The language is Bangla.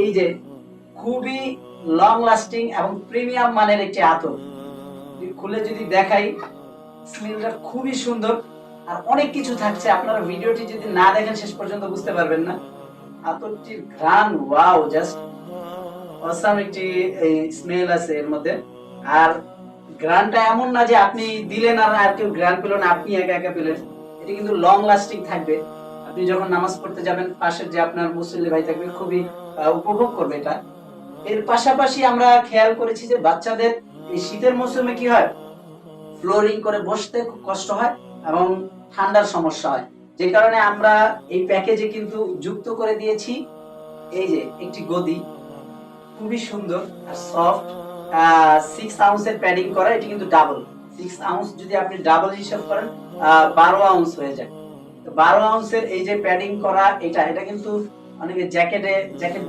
এই যে খুবই লং লাস্টিং এবং প্রিমিয়াম মানের একটি আতর। খুলে যদি দেখাই স্মেলটা খুবই সুন্দর। আর অনেক কিছু থাকছে, আপনারা ভিডিওটি যদি না দেখেন, শেষ পর্যন্ত বুঝতে পারবেন না। আতরটির ঘ্রাণ ওয়াও জাস্ট অসাম একটি, এই স্মেল আছে এর মধ্যে। আর গ্রানটা এমন না যে আপনি দিলেন আর আর কেউ গ্রান পেল না, আপনি একা একা পেলেন। এটা কিন্তু লং লাস্টিং থাকবে। আপনি যখন নামাজ পড়তে যাবেন পাশের যে আপনার মুসল্লি ভাই থাকবে, খুবই উপভোগ করবে এটা। এর পাশাপাশি আমরা খেয়াল করেছি যে বাচ্চাদের এই শীতের মৌসুমে কি হয়? ফ্লোরিং করে বসতে খুব কষ্ট হয় এবং ঠান্ডার সমস্যা হয়। যে কারণে আমরা এই প্যাকেজে কিন্তু যুক্ত করে দিয়েছি। এই যে একটি গদি, খুবই সুন্দর আর সফট সিক্স আউন্সের প্যাডিং করা, এটি কিন্তু ডাবল সিক্স আউন্স যদি আপনি ডাবল হিসাব করেন বারো আউন্স হয়ে যায়। বারো আউন্সের এই যে প্যাডিং করা এটা এটা কিন্তু অনেকে জ্যাকেটে জ্যাকেট